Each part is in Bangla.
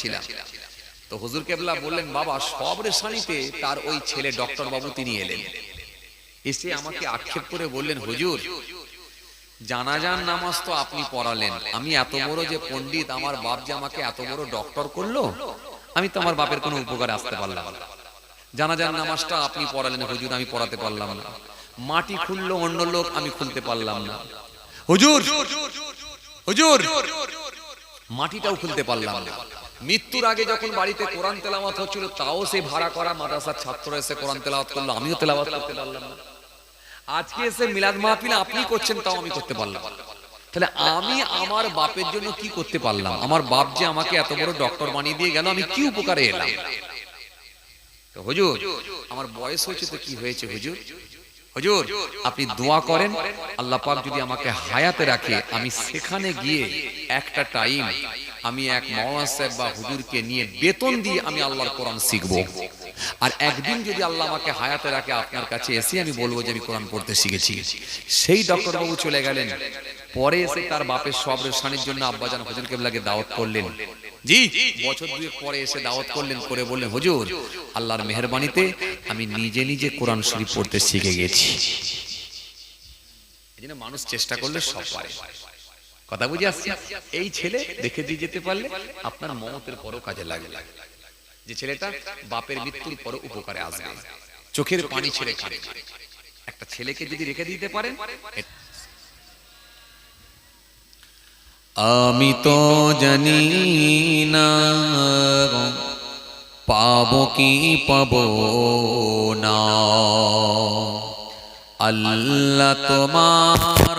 ছিলাম। তো হুজুর কেবলা বললেন, বাবা সব রেশানিতে তার ওই ছেলে ডক্টর বাবু তিনি এলেন। এসে আমাকে আক্ষেপ করে বললেন, হুজুর জানাজান নামাজ তো আপনি পড়ালেন। আমি এত বড় যে পণ্ডিত, আমার বাপ যে আমাকে এত বড় ডক্টর করল, আমি তো আমার বাপের কোনো উপকারে আসতে পারলাম না। জানাজান নামাজটা আপনি পড়ালেন, হুজুর, আমি পড়াতে পারলাম না। মাটি খুললো, অন্য লোক, আমি খুলতে পারলাম না। হুজুর হুজুর, মাটিটাও খুলতে পারলাম না। মৃত্যুর আগে যখন বাড়িতে কোরআন তেলাওয়াত হচ্ছিল, তাও সে ভাড়া করা মাদ্রাসার ছাত্র এসে কোরআন তেলাওয়াত করল। আমিও তেলাওয়াত করতে পারলাম না। আজকে এসে মিলাদ মাহফিল আপনি করছেন, তাও আমি করতে পারলাম। তাহলে আমি আমার বাপের জন্য কি করতে পারলাম? আমার বাপ যে আমাকে এত বড় ডক্টর বানিয়ে দিয়ে গেল, আমি কি উপকারে এলাম? তো হুজুর, আমার বয়স হয়েছে তো কি হয়েছে হুজুর? হুজুর, আপনি দোয়া করেন, আল্লাহ পাক যদি আমাকে হায়াতে রাখে, আমি সেখানে গিয়ে একটা টাইম আমি এক মাওলানা সাহেব বা হুজুরকে নিয়ে বেতন দিয়ে আমি আল্লাহর কোরআন শিখব। আর একদিন যদি আল্লাহ আমাকে হায়াতে রাখে আপনার কাছে এসে আমি বলব যে আমি কোরআন পড়তে শিখেছি। সেই ডক্টর বাবু চলে গেলেন। পরে এসে তার বাপের সব রেশানির জন্য আব্বাজান হুজুর কেবলাকে দাওয়াত করলেন। জি বছর দুয়েক পরে এসে দাওয়াত করলেন করে বললেন হুজুর আল্লাহর মেহরবানিতে আমি নিজে নিজে কোরআন শরীফ পড়তে শিখে গেছি। এই জন্য মানুষ চেষ্টা করলে সব পারে কথা বুঝে আসছে? এই ছেলে দেখে দিয়ে যেতে পারলে আপনার মমতের পরও কাজে লাগে যে ছেলেটা বাপের মৃত্যুর পরও উপকারে আসবে। চোখের পানি ছেড়ে কাঁদে একটা ছেলেকে যদি রেখে দিতে পারেন আমি তো জানি না পাবো কি পাব না। আল্লাহ তোমার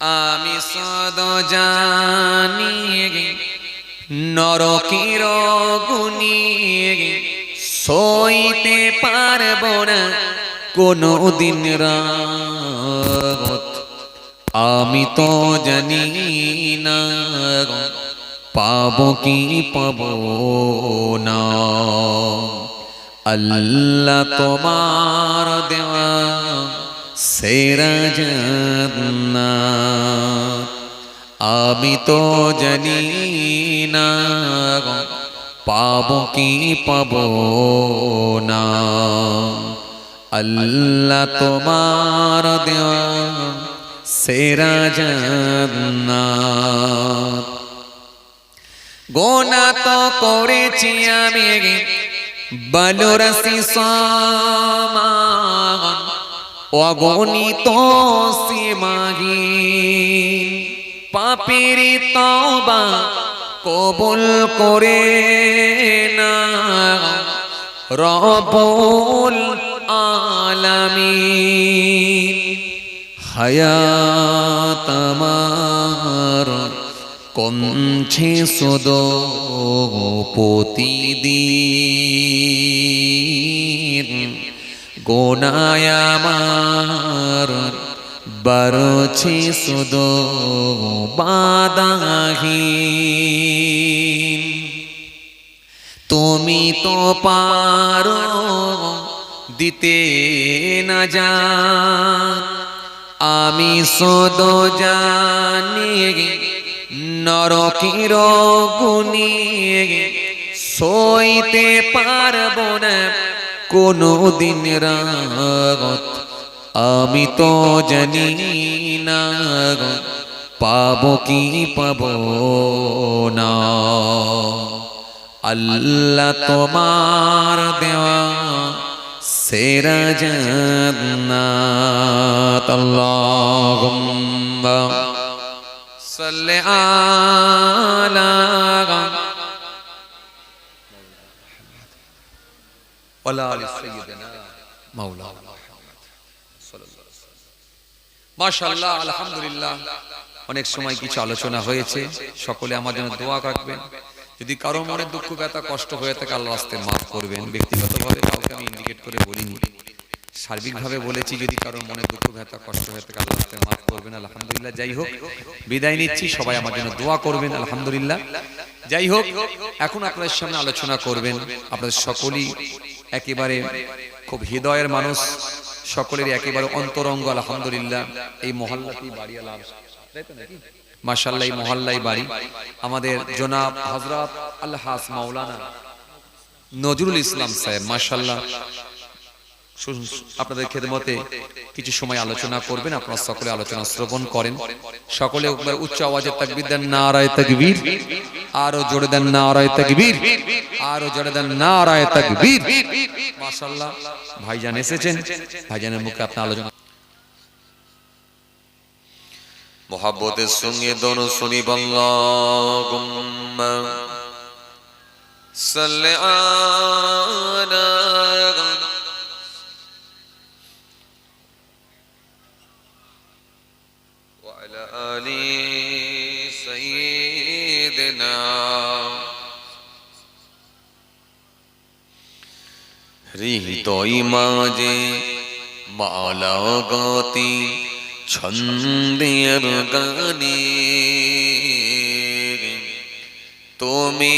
আমি সদ জানি নরকির গুনি সইতে পারব না কোনো দিন আমি তো জানি না পাবো কি পাবো না। আল্লাহ তোমার দেওয়া সেরা জান্নাত আমি তো জানি না পাবো কি পাবো না। আল্লাহ তোমার দেওয়া সেরা জান্নাত। গোনা তো করেছি আমি বলরসি সমান অগণিত সীমাহি পাপের তবা কবুল করে না রবুল আলামিন। হায়াত আমার কমছে সদ প্রতিদিন। গোনায় আমার বারছে সদ বাদাহীন। তুমি তো পারো দিতে না যা আমি সদ জানি নরকির গুনি সইতে পারব না। কোনো দিন রাত আমি তো জানি না পাবো কি পাবো না। আল্লাহ তোমার দেওয়া সেরা জান্নাত, আল্লাহুম্মা আলা মাশাআল্লাহ, আলহামদুলিল্লাহ। অনেক সময় কিছু আলোচনা হয়েছে, সকলে আমার জন্য দোয়া রাখবেন যদি কারও মনে দুঃখ, ব্যথা, কষ্ট হয়ে থাকে, আল্লাহ রাস্তে মাফ করবেন। ব্যক্তিগতভাবে কাউকে আমি ইন্ডিকেট করে বলিনি। সার্বিকভাবে বলেছি, যদি কারও মনে দুঃখ, ব্যথা, কষ্ট হয়ে থাকে, আল্লাহ রাস্তে মাফ করবেন, আলহামদুলিল্লাহ। যাই হোক, বিদায় নিচ্ছি, সবাই আমার জন্য দোয়া করবেন, আলহামদুলিল্লাহ। যাই হোক, এখন আপনাদের সামনে আলোচনা করবেন। আপনাদের সকলেই একেবারে খুব হৃদয়ের মানুষ। সকলের একেবারে অন্তরঙ্গ আলহামদুলিল্লাহ। এই মহল্লাটি বাড়ি আলাম মাসাল্লাহ এই মহল্লাই বাড়ি। আমাদের জনাব হজরত আল্লাহাস মাওলানা নজরুল ইসলাম সাহেব মাসাল্লাহ আপনাদের খেদমতে কিছু সময় আলোচনা করবেন আপনারা সকলে আলোচনা শ্রবণ করেন। সকলে উচ্চ আওয়াজে তাকবীর দেন না নারায় তাকবীর। আরও জোরে দেন না নারায় তাকবীর। আরও জোরে দেন না নারায় তাকবীর। মাশাআল্লাহ। ভাইজান এসেছেন। ভাইজানের মুখে আপনার আলোচনা মোহাব্বতের সঙ্গে দোনো শুনি বল্লাহুম্মা। সাল্লি হৃদয় মাঝে মালা গতি ছন্দের গানে। তুমি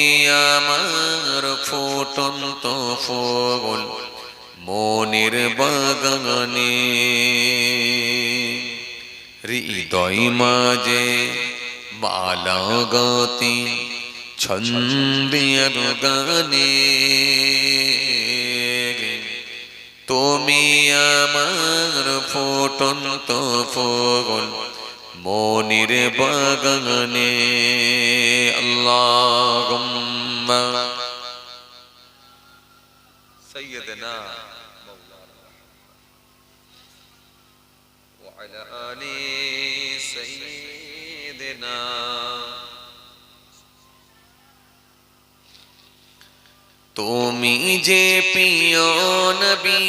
আমার ফুটন্ত ফুল মনের বাগানে। হৃদয় মাঝে মালা গতি ছন্দের গানে। তুমি আমার ফুটন্ত ফুল মনির বাগানে আল্লাহ سيدنا وعلى آل سيدنا তুমি যে প্রিয় নবী।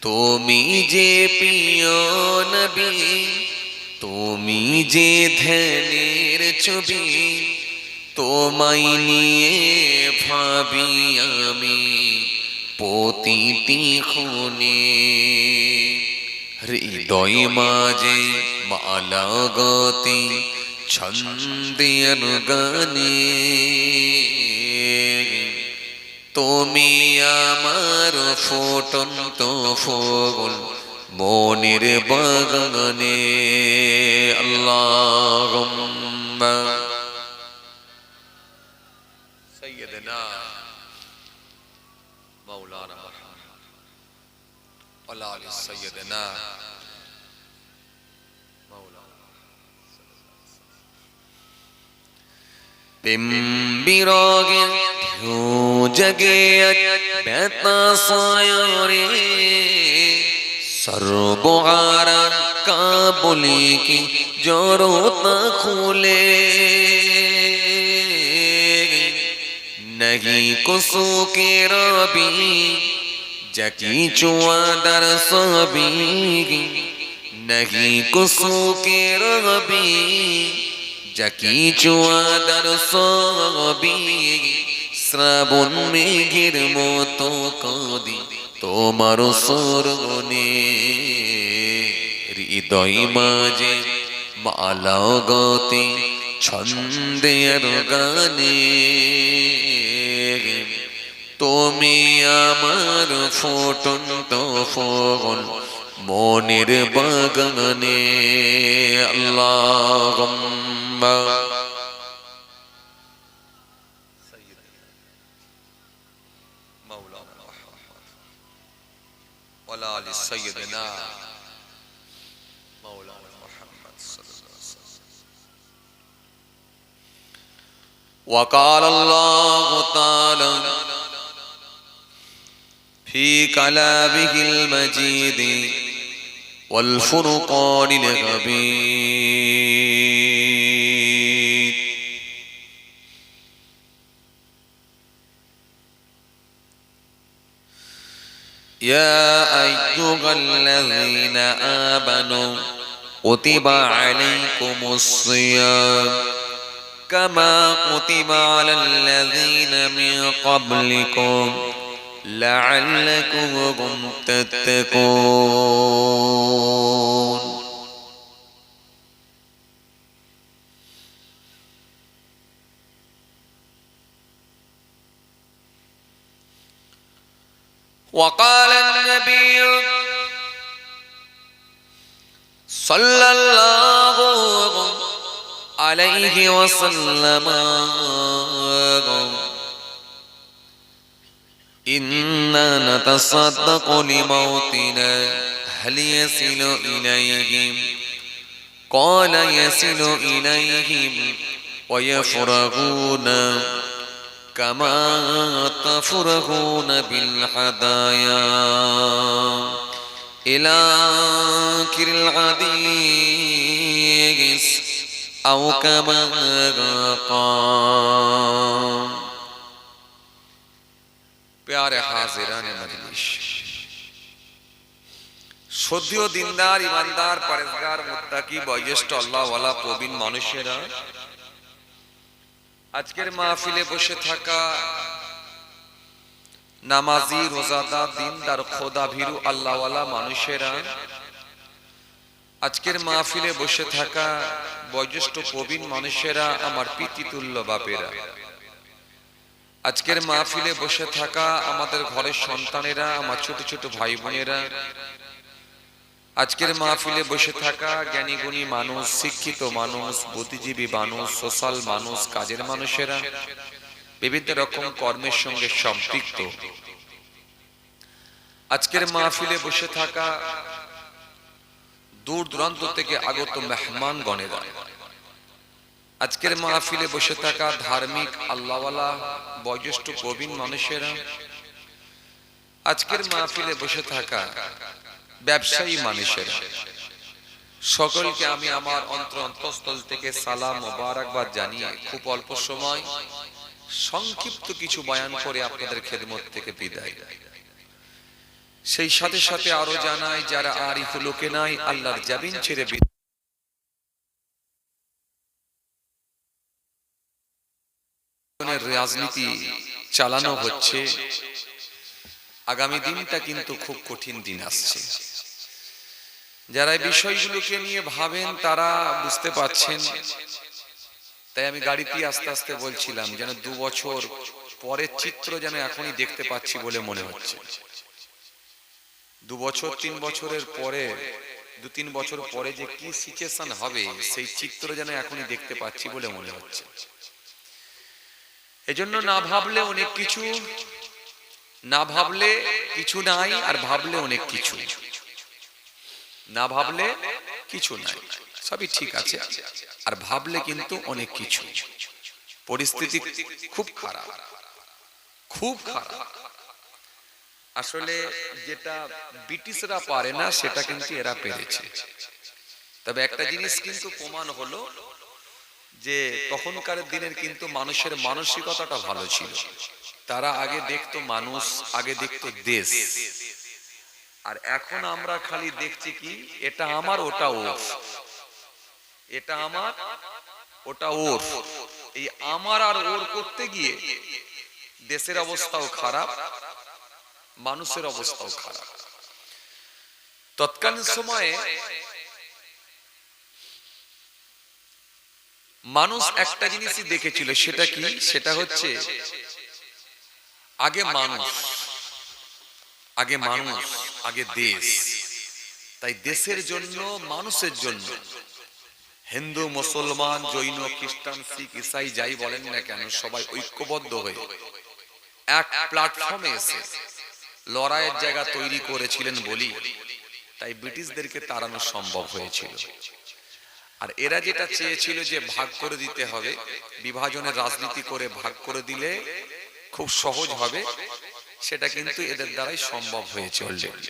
তুমি যে প্রিয় নবী, তুমি যে ধ্যানের ছবি, তোমায় নিয়ে ভাবি আমি প্রতিটি খুনে। হৃদয় মাঝে মালা গতি ছন্দে অনুগানে তুমি আমার ফোটন্ত ফোগল মনির বাগানে আল্লাহ সৈয়দনা মৌলানা वलाल सैदना बिंबिरोगे ढ्यो जगे बैता साया रे सर्वबुहारा की जो रोता खोले नहीं कुसू के रबी जकी चुआदर सबी नहीं कुसु के रबी जकी चुआदर सबी শ্রাবণ মেঘের মতো কাঁদি তোমার সরণে হৃদয় মাঝে মালা গতি ছন্দের গানে তুমি আমার ফুটন্ত ফল মনের বাগানে আল্লাহ ولا لسيدنا مولانا محمد صلى الله عليه وسلم وقال الله تعالى في كلامه المجيد والفرقان الغبيد يا أيها الذين آمنوا كتب عليكم الصيام كما كتب على الذين من قبلكم. لعلكم تتقون وقال النبي صلى الله عليه وسلم إنا نتصدق لموتنا. هل يصل إليهم؟ قال يصل إليهم ويفرغون كما تفرغون بالهدايا. إلى كر العديس أو كما قال. প্যারে হাজিরানে মজলিস। সদ্যীয় দিনদার ইমানদার পরেজগার মুত্তাকি বয়োজ্যেষ্ঠ আল্লাহওয়ালা প্রবীণ মানুষেরা। আজকের মাহফিলে বসে থাকা নামাজি রোজাদার দিনদার খোদা ভীরু আল্লাহওয়ালা মানুষেরা। আজকের মাহফিলে বসে থাকা বয়োজ্যেষ্ঠ প্রবীণ মানুষেরা আমার পিতৃতুল্য বাপেরা। আজকের মাহফিলে বসে থাকা আমাদের ঘরের সন্তানেরা, আমার ছোট ছোট ভাই বোনেরা আজকের মাহফিলে বসে থাকা জ্ঞানী গুণী মানুষ, শিক্ষিত মানুষ, বুদ্ধিজীবী মানুষ, সোশ্যাল মানুষ, কাজের মানুষেরা বিভিন্ন রকম কর্মের সঙ্গে সম্পৃক্ত। আজকের মাহফিলে বসে থাকা দূর দূরান্ত থেকে আগত মেহমান গণেরা আজকের মাহফিলে বসে থাকা ধার্মিক আল্লাহওয়ালা বয়োজ্যেষ্ঠ প্রবীণ মানুষেরা আজকের মাহফিলে বসে থাকা ব্যবসায়ী মানুষেরা। সকলকে আমি আমার অন্তর অন্তঃস্থল থেকে সালাম মোবারকবাদ জানিয়ে খুব অল্প সময় সংক্ষিপ্ত কিছু বয়ান করে আপনাদের খেদমত থেকে বিদায়। সেই সাথে সাথে আরও জানাই যারা আরিফ লোকে নাই আল্লাহর জাবিন ছেড়ে বিদায় ধরনের রাজনীতি চালানো হচ্ছে। আগামী দিনটা কিন্তু খুব কঠিন দিন আসছে। যারা বিষয়গুলোকে নিয়ে ভাবেন, তারা বুঝতে পারছেন। তাই আমি গাড়িতে আস্তে আস্তে বলছিলাম, যেন দু বছর পরের চিত্র যেন এখনই দেখতে পাচ্ছি বলে মনে হচ্ছে। দু বছর, তিন বছরের পরে, দু, তিন বছর পরে যে কি সিচুয়েশন হবে, সেই চিত্র যেন এখনই দেখতে পাচ্ছি বলে মনে হচ্ছে। এজন্য না ভাবলে অনেক কিছু না ভাবলে কিছু নাই আর ভাবলে অনেক কিছু। না ভাবলে কিছু নাই। সবই ঠিক আছে। আর ভাবলে কিন্তু অনেক কিছু। পরিস্থিতি খুব খারাপ। খুব খারাপ। আসলে যেটা ব্রিটিশরা পারে না সেটা কিন্তু এরা পেরেছে। তবে একটা জিনিস কিন্তু প্রমাণ হলো যে তখনকার দিনের কিন্তু মানুষের মানসিকতাটা ভালো ছিল। তারা আগে দেখতো মানুষ, আগে দেখতো দেশ। আর এখন আমরা খালি দেখছি কি, এটা আমার, ওটা ওর। এটা আমার, ওটা ওর। এই আমার আর ওর করতে গিয়ে দেশের অবস্থাও খারাপ, মানুষের অবস্থাও খারাপ। তৎকালীন সময়ে মানুষ একটা জিনিসই দেখেছিল সেটা কি? সেটা হচ্ছে আগে মানুষ। আগে মানুষ আগে দেশ। তাই দেশের জন্য মানুষের জন্য। হিন্দু মুসলমান জৈন খ্রিস্টান শিখ ইসাই যাই বলেন না কেন সবাই ঐক্যবদ্ধ হয়ে এক প্ল্যাটফর্মে এসে লড়াইয়ের জায়গা তৈরি করেছিলেন বলি। তাই ব্রিটিশদেরকে তাড়ানো সম্ভব হয়েছিল। আর এরা যেটা চেয়েছিল যে ভাগ করে দিতে হবে, বিভাজনের রাজনীতি করে ভাগ করে দিলে খুব সহজ হবে, সেটা কিন্তু এদের দ্বারাই সম্ভব হয়ে অলরেডি